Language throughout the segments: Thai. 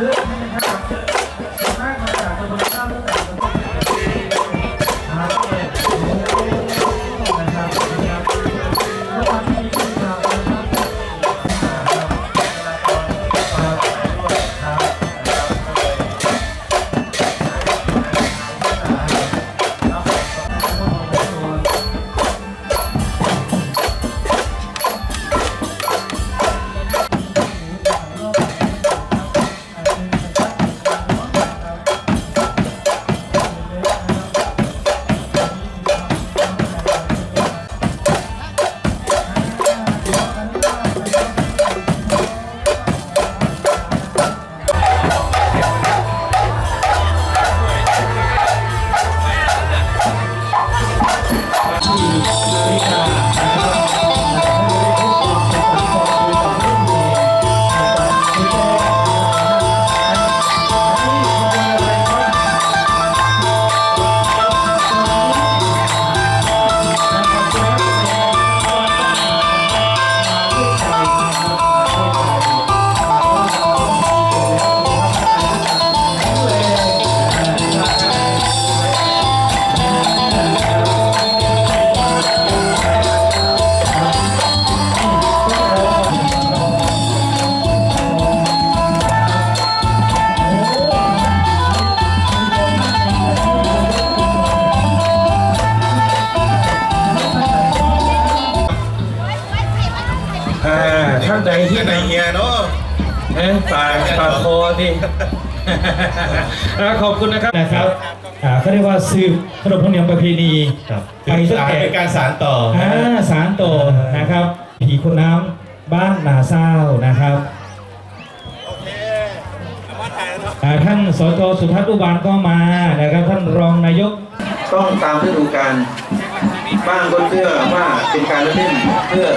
Yeah. าท่านใดที่ไหนเฮียเนาะเอ๊ะปากปากคอดิ อ่าขอบคุณนะครับนะครับอ่าเขาเรียกว่าสืบขนบธรรมเนียมประเพณีไปตั้งแต่เป็นการสานต่ออ่าสารโตนะครับ ผีคนน้ำบ้านนาเศร้านะครับอ่าท่านสจสุทัศน์อุบาลก็มานะครับท่านรองนายก ต้องตามฤดูกาลบ้างก็เชื่อว่าเป็นการละเล่นเพื่อ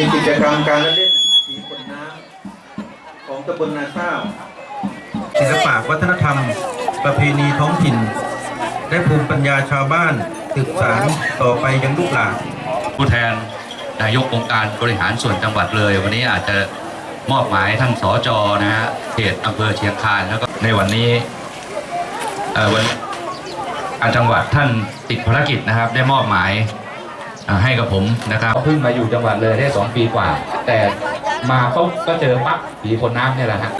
มีกิจกรรมการละเล่นสีขนน้ำของตำบลนาข้าวศิลปะวัฒนธรรม ประเพณีท้องถิ่น และภูมิปัญญาชาวบ้านสืบสานต่อไปยังลูกหลานผู้แทนนายกองค์การบริหารส่วนจังหวัดเลย วันนี้อาจจะมอบหมายท่านสจนะฮะเขตอำเภอเชียงคานแล้วก็ในวันนี้เอ่อวันการจังหวัดท่านติดภารกิจนะครับ ได้มอบหมายเอ่อ ให้กับผมนะครับเพิ่งมาอยู่จังหวัดเลยได้สองปีกว่า แต่มาปุ๊บก็เจอปั๊บผีคนน้ำเนี่ยแหละฮะ